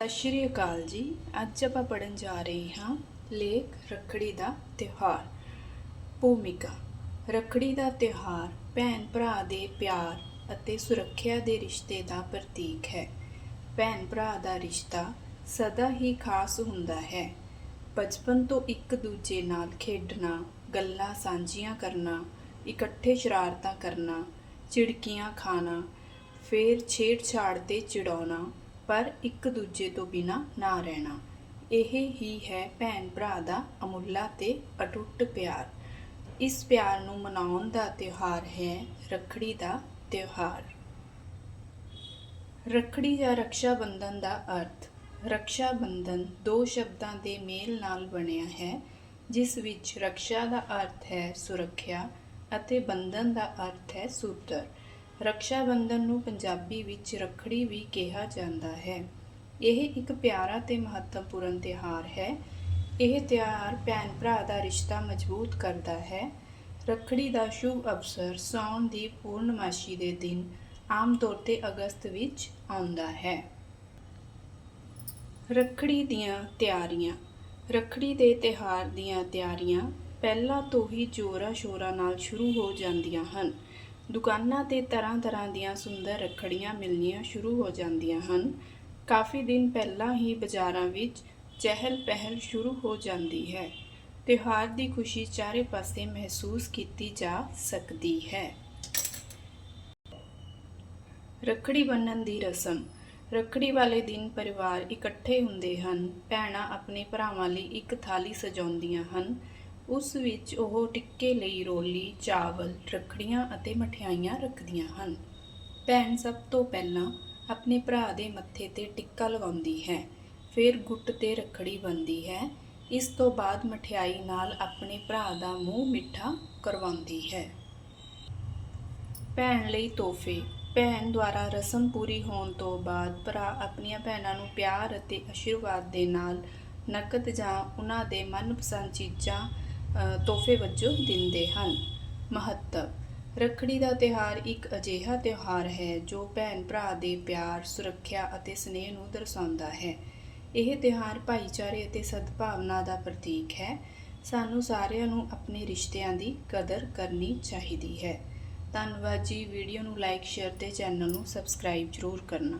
ਸਤਿ ਸ਼੍ਰੀ ਅਕਾਲ ਜੀ। ਅੱਜ ਆਪਾਂ ਪੜਨ ਜਾ ਰਹੇ ਹਾਂ ਲੇਖ ਰੱਖੜੀ ਦਾ ਤਿਉਹਾਰ, ਭੂਮਿਕਾ। ਰੱਖੜੀ ਦਾ ਤਿਉਹਾਰ ਭੈਣ ਭਰਾ ਦੇ ਪਿਆਰ ਅਤੇ ਸੁਰੱਖਿਆ ਦੇ ਰਿਸ਼ਤੇ ਦਾ ਪ੍ਰਤੀਕ ਹੈ। ਭੈਣ ਭਰਾ ਦਾ ਰਿਸ਼ਤਾ ਸਦਾ ਹੀ ਖਾਸ ਹੁੰਦਾ ਹੈ। ਬਚਪਨ ਤੋਂ ਇੱਕ ਦੂਜੇ ਨਾਲ ਖੇਡਣਾ, ਗੱਲਾਂ ਸਾਂਝੀਆਂ ਕਰਨਾ, ਇਕੱਠੇ ਸ਼ਰਾਰਤਾਂ ਕਰਨਾ ਚਿੜਕੀਆਂ ਖਾਣਾ, ਫੇਰ ਛੇੜਛਾੜ ਤੇ ਚਿੜਾਉਣਾ ਪਰ ਇੱਕ ਦੂਜੇ ਤੋਂ ਬਿਨਾ ਨਾ ਰਹਿਣਾ। ਇਹ ਹੀ ਹੈ ਭੈਣ ਭਰਾ ਦਾ ਅਮੁੱਲਾ ਤੇ ਅਟੁੱਟ ਪਿਆਰ। ਇਸ ਪਿਆਰ ਨੂੰ ਮਨਾਉਣ ਦਾ ਤਿਉਹਾਰ ਹੈ ਰੱਖੜੀ ਦਾ ਤਿਉਹਾਰ। ਰੱਖੜੀ ਜਾਂ ਰਕਸ਼ਾ ਬੰਧਨ ਦਾ ਅਰਥ ਰਕਸ਼ਾ ਬੰਧਨ ਦੋ ਸ਼ਬਦਾਂ ਦੇ ਮੇਲ ਨਾਲ ਬਣਿਆ ਹੈ, ਜਿਸ ਵਿੱਚ ਰਕਸ਼ਾ ਦਾ ਅਰਥ ਹੈ ਸੁਰੱਖਿਆ ਅਤੇ ਬੰਧਨ ਦਾ ਅਰਥ ਹੈ ਸੂਤਰ। ਰਕਸ਼ਾ ਬੰਧਨ ਨੂੰ ਪੰਜਾਬੀ ਵਿੱਚ ਰੱਖੜੀ ਵੀ ਕਿਹਾ ਜਾਂਦਾ ਹੈ। ਇਹ ਇੱਕ ਪਿਆਰਾ ਤੇ ਮਹੱਤਵਪੂਰਨ ਤਿਉਹਾਰ ਹੈ। ਇਹ ਤਿਉਹਾਰ ਭੈਣ ਭਰਾ ਦਾ ਰਿਸ਼ਤਾ ਮਜ਼ਬੂਤ ਕਰਦਾ ਹੈ। ਰੱਖੜੀ ਦਾ ਸ਼ੁਭ ਅਵਸਰ ਸਾਉਣ ਦੀ ਪੂਰਨਮਾਸ਼ੀ ਦੇ ਦਿਨ ਆਮ ਤੌਰ ਤੇ ਅਗਸਤ ਵਿੱਚ ਆਉਂਦਾ ਹੈ। ਰੱਖੜੀ ਦੀਆਂ ਤਿਆਰੀਆਂ। ਰੱਖੜੀ ਦੇ ਤਿਉਹਾਰ ਦੀਆਂ ਤਿਆਰੀਆਂ ਪਹਿਲਾਂ ਤੋਂ ਹੀ ਜੋਰਾਂ ਸ਼ੋਰਾਂ ਨਾਲ ਸ਼ੁਰੂ ਹੋ ਜਾਂਦੀਆਂ ਹਨ। ਦੁਕਾਨਾਂ ਤੇ ਤਰ੍ਹਾਂ-ਤਰ੍ਹਾਂ ਦੀਆਂ ਸੁੰਦਰ ਰੱਖੜੀਆਂ ਮਿਲਣੀਆਂ ਸ਼ੁਰੂ ਹੋ ਜਾਂਦੀਆਂ ਹਨ। ਕਾਫੀ ਦਿਨ ਪਹਿਲਾਂ ਹੀ ਬਾਜ਼ਾਰਾਂ ਵਿੱਚ ਚਹਿਲ ਪਹਿਲ ਸ਼ੁਰੂ ਹੋ ਜਾਂਦੀ ਹੈ। ਤਿਉਹਾਰ ਦੀ ਖੁਸ਼ੀ ਚਾਰੇ ਪਾਸੇ ਮਹਿਸੂਸ ਕੀਤੀ ਜਾ ਸਕਦੀ ਹੈ। ਰੱਖੜੀ ਬੰਨ੍ਹਣ ਦੀ ਰਸਮ। ਰੱਖੜੀ ਵਾਲੇ ਦਿਨ ਪਰਿਵਾਰ ਇਕੱਠੇ ਹੁੰਦੇ ਹਨ। ਭੈਣਾਂ ਆਪਣੇ ਭਰਾਵਾਂ ਲਈ ਇੱਕ ਥਾਲੀ ਸਜਾਉਂਦੀਆਂ ਹਨ। ਉਸ ਵਿੱਚ ਉਹ ਟਿੱਕੇ ਲਈ ਰੋਲੀ, ਚਾਵਲ, ਰੱਖੜੀਆਂ ਅਤੇ ਮਠਿਆਈਆਂ ਰੱਖਦੀਆਂ ਹਨ। ਭੈਣ ਸਭ ਤੋਂ ਪਹਿਲਾਂ ਆਪਣੇ ਭਰਾ ਦੇ ਮੱਥੇ ਤੇ ਟਿੱਕਾ ਲਗਾਉਂਦੀ ਹੈ। ਫਿਰ ਗੁੱਟ ਤੇ ਰੱਖੜੀ ਬੰਨ੍ਹਦੀ ਹੈ। ਇਸ ਤੋਂ ਬਾਅਦ ਮਠਿਆਈ ਨਾਲ ਆਪਣੇ ਭਰਾ ਦਾ ਮੂੰਹ ਮਿੱਠਾ ਕਰਵਾਉਂਦੀ ਹੈ। ਭੈਣ ਲਈ ਤੋਹਫੇ। ਭੈਣ ਦੁਆਰਾ ਰਸਮ ਪੂਰੀ ਹੋਣ ਤੋਂ ਬਾਅਦ ਭਰਾ ਆਪਣੀਆਂ ਭੈਣਾਂ ਨੂੰ ਪਿਆਰ ਅਤੇ ਆਸ਼ੀਰਵਾਦ ਦੇ ਨਾਲ ਨਕਦ ਜਾਂ ਉਹਨਾਂ ਦੇ ਮਨਪਸੰਦ ਚੀਜ਼ਾਂ ਤੋਹਫੇ ਵਜੋਂ ਦਿੰਦੇ ਹਨ। ਮਹੱਤਵ, ਰੱਖੜੀ ਦਾ ਤਿਉਹਾਰ ਇੱਕ ਅਜਿਹਾ ਤਿਉਹਾਰ ਹੈ ਜੋ ਭੈਣ ਭਰਾ ਦੇ ਪਿਆਰ, ਸੁਰੱਖਿਆ ਅਤੇ ਸਨੇਹ ਨੂੰ ਦਰਸਾਉਂਦਾ ਹੈ। ਇਹ ਤਿਉਹਾਰ ਭਾਈਚਾਰੇ ਅਤੇ ਸਦਭਾਵਨਾ ਦਾ ਪ੍ਰਤੀਕ ਹੈ। ਸਾਨੂੰ ਸਾਰਿਆਂ ਨੂੰ ਆਪਣੇ ਰਿਸ਼ਤਿਆਂ ਦੀ ਕਦਰ ਕਰਨੀ ਚਾਹੀਦੀ ਹੈ। ਧੰਨਵਾਦ ਜੀ। ਵੀਡੀਓ ਨੂੰ ਲਾਈਕ, ਸ਼ੇਅਰ ਤੇ ਚੈਨਲ ਨੂੰ ਸਬਸਕ੍ਰਾਈਬ ਜ਼ਰੂਰ ਕਰਨਾ।